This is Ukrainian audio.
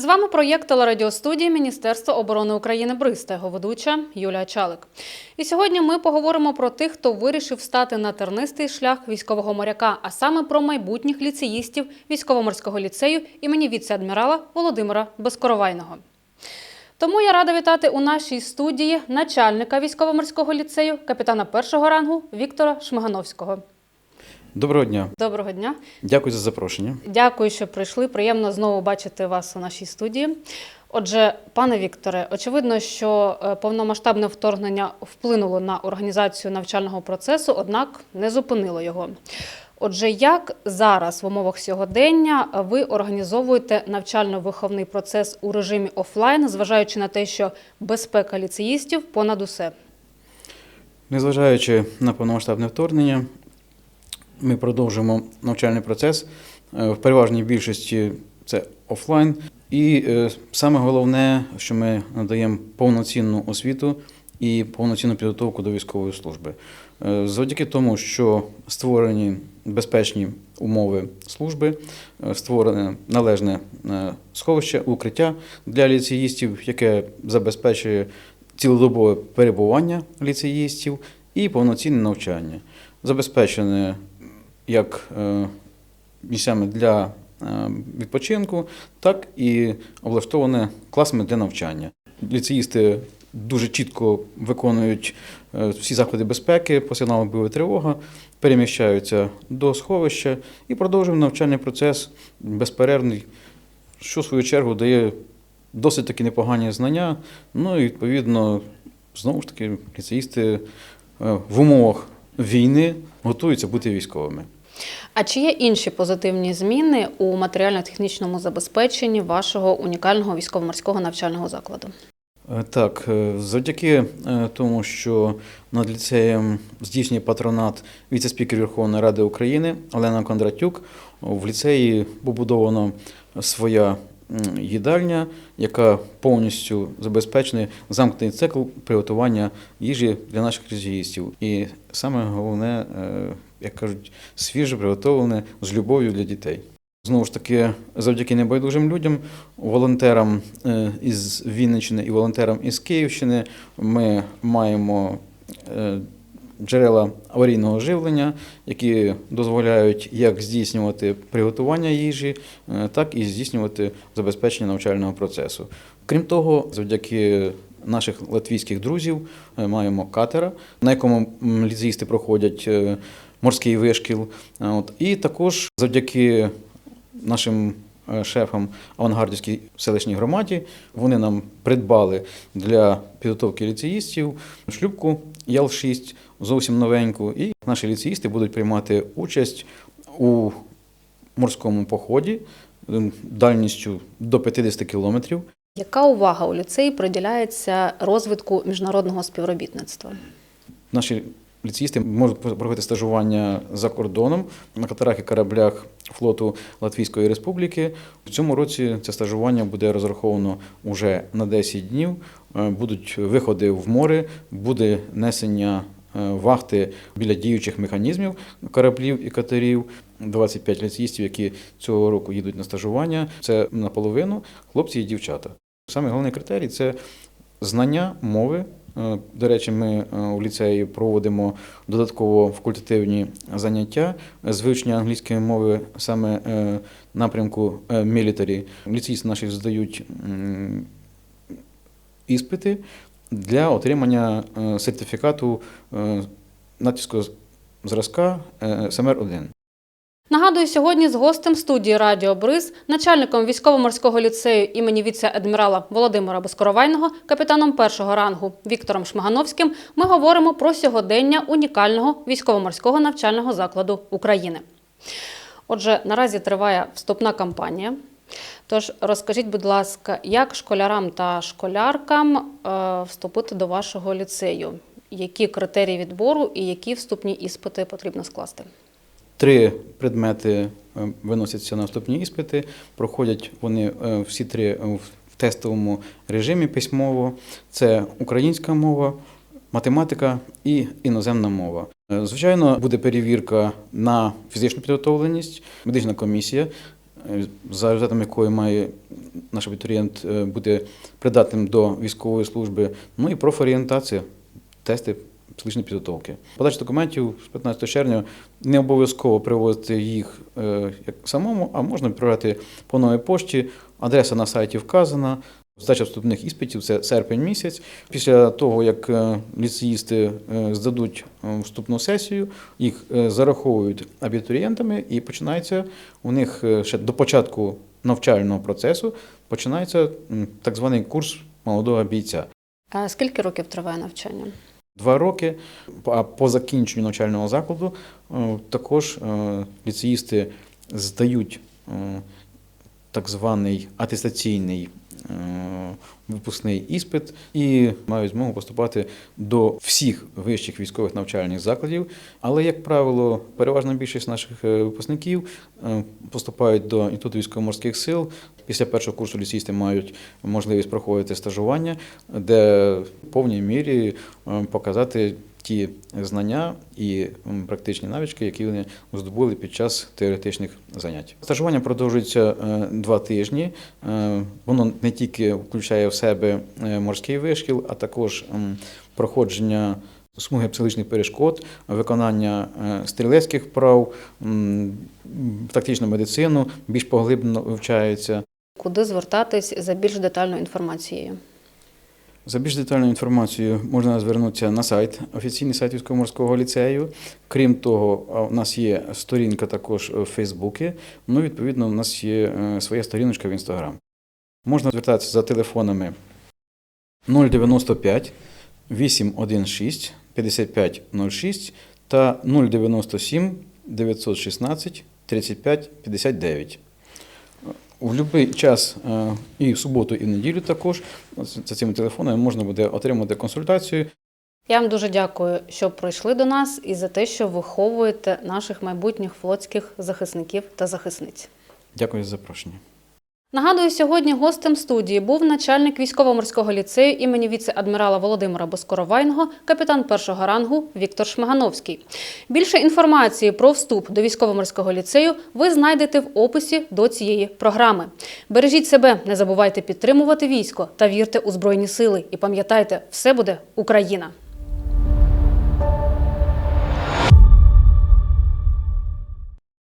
З вами проєкт телерадіостудії Міністерства оборони України Бриз його ведуча Юлія Чалик. І сьогодні ми поговоримо про тих, хто вирішив стати на тернистий шлях військового моряка, а саме про майбутніх ліцеїстів військово-морського ліцею імені віце-адмірала Володимира Безкоровайного. Тому я рада вітати у нашій студії начальника військово-морського ліцею, капітана першого рангу Віктора Шмигановського. Доброго дня, Доброго дня. дякую за запрошення. Дякую, що прийшли. Приємно знову бачити вас у нашій студії. Отже, пане Вікторе, очевидно, що е, повномасштабне вторгнення вплинуло на організацію навчального процесу, однак не зупинило його. Отже, як зараз в умовах сьогодення ви організовуєте навчально-виховний процес у режимі офлайн, зважаючи на те, що безпека ліцеїстів понад усе? Незважаючи на повномасштабне вторгнення, ми продовжуємо навчальний процес. Е, В переважній більшості це офлайн. І е, саме головне, що ми надаємо повноцінну освіту і повноцінну підготовку до військової служби. Е, Завдяки тому, що створені безпечні умови служби, створене належне сховище, укриття для ліцеїстів, яке забезпечує цілодобове перебування ліцеїстів і повноцінне навчання. Забезпечене як е, місцями для е, відпочинку, так і облаштоване класами для навчання. Ліцеїсти дуже чітко виконують е, всі заходи безпеки по сигналу бойової тривога, переміщаються до сховища і продовжуємо навчальний процес безперервний, що в свою чергу дає досить таки непогані знання. Ну і відповідно, знову ж таки, ліцеїсти в умовах війни готуються бути військовими. А чи є інші позитивні зміни у матеріально-технічному забезпеченні вашого унікального військово-морського навчального закладу? Е, Так, е, завдяки е, тому, що над ліцеєм здійснює патронат віце-спікер Верховної Ради України Олена Кондратюк, в ліцеї побудовано своя їдальня, яка повністю забезпечена замкнений цикл приготування їжі для наших ліцеїстів. І саме головне, е, як кажуть, свіже приготовлене з любов'ю для дітей. Знову ж таки, завдяки небайдужим людям, волонтерам е, із Вінниччини і волонтерам із Київщини ми маємо е, джерела аварійного живлення, які дозволяють як здійснювати приготування їжі, е, так і здійснювати забезпечення навчального процесу. Крім того, завдяки наших латвійських друзів е, маємо катера, на якому ліцеїсти проходять е, морський вишкіл. І також завдяки нашим е, шефам авангардівській селищній громаді. Вони нам придбали для підготовки ліцеїстів шлюпку Ял-6, зовсім новеньку. І наші ліцеїсти будуть приймати участь у морському поході е, дальністю до 50 кілометрів. Яка увага у ліцеї приділяється розвитку міжнародного співробітництва? Наші ліцеїсти можуть проходити стажування за кордоном на катерах і кораблях флоту Латвійської Республіки. В цьому році це стажування буде розраховано уже на 10 днів. Е, Будуть виходи в море, буде несення е, вахти біля діючих механізмів кораблів і катерів. 25 ліцеїстів, які цього року їдуть на стажування. Це наполовину хлопці і дівчата. Саме головний критерій це знання мови. Е, До речі, ми е, у ліцеї проводимо додатково факультативні заняття з вивчення англійської мови саме е, напрямку мілітарі. Ліцеїсти наші здають іспити для отримання сертифікату натівського зразка е, СМР-1. Нагадую, сьогодні з гостем студії Радіо Бриз, начальником військово-морського ліцею імені віце-адмірала Володимира Безкоровайного, капітаном першого рангу Віктором Шмигановським, ми говоримо про сьогодення унікального військово-морського навчального закладу України. Отже, наразі триває вступна кампанія. Тож розкажіть, будь ласка, як школярам та школяркам е, вступити до вашого ліцею? Які критерії відбору і які вступні іспити потрібно скласти? Три предмети е, виносяться на вступні іспити. Проходять вони е, всі три в тестовому режимі письмово. Це українська мова, математика і іноземна мова. Е, Звичайно, буде перевірка на фізичну підготовленість, медична комісія е, за результатами якої має наш абітурієнт е, бути придатним до військової служби. Ну і профорієнтація, тести психологічної підготовки. Подача документів з 15 червня не обов'язково привозити їх е, як самому, а можна відправляти по новій пошті. Адреса на сайті вказана. Здача вступних іспитів це серпень місяць. Після того, як е, ліцеїсти е, здадуть вступну сесію, їх зараховують абітурієнтами і починається у них ще до початку навчального процесу починається так званий курс молодого бійця. А скільки років триває навчання? Два роки, а по закінченню навчального закладу е, також е, ліцеїсти здають е, так званий атестаційний випускний іспит і мають змогу поступати до всіх вищих військових навчальних закладів. Але, як правило, переважна більшість наших е, випускників е, поступають до Інституту військово-морських сил. Після першого курсу лісісти мають можливість проходити стажування, де в повній мірі е, показати ті знання і практичні навички, які вони здобули під час теоретичних занять. Стажування продовжується е, два тижні. Е, Воно не тільки включає в себе е, морський вишкіл, а також проходження смуги психологічних перешкод, виконання стрілецьких вправ, тактичну медицину більш поглиблено вивчається. Куди звертатись за більш детальною інформацією? За більш детальною інформацією можна звернутися на сайт, офіційний сайт військово-морського ліцею. Крім того, у нас є сторінка також в Фейсбуці. Ну, відповідно, у нас є е, своя сторіночка в Інстаграм. Можна звертатися за телефонами 095 816 5506 та 097 916 35 59. У будь-який час е, і в суботу, і в неділю також за цими телефонами можна буде отримати консультацію. Я вам дуже дякую, що прийшли до нас і за те, що виховуєте наших майбутніх флотських захисників та захисниць. Дякую за запрошення. Нагадую, сьогодні гостем студії був начальник військово-морського ліцею імені віце-адмірала Володимира Боскоровайного, капітан першого рангу Віктор Шмагановський. Більше інформації про вступ до військово-морського ліцею ви знайдете в описі до цієї програми. Бережіть себе, не забувайте підтримувати військо та вірте у збройні сили. І пам'ятайте, все буде Україна.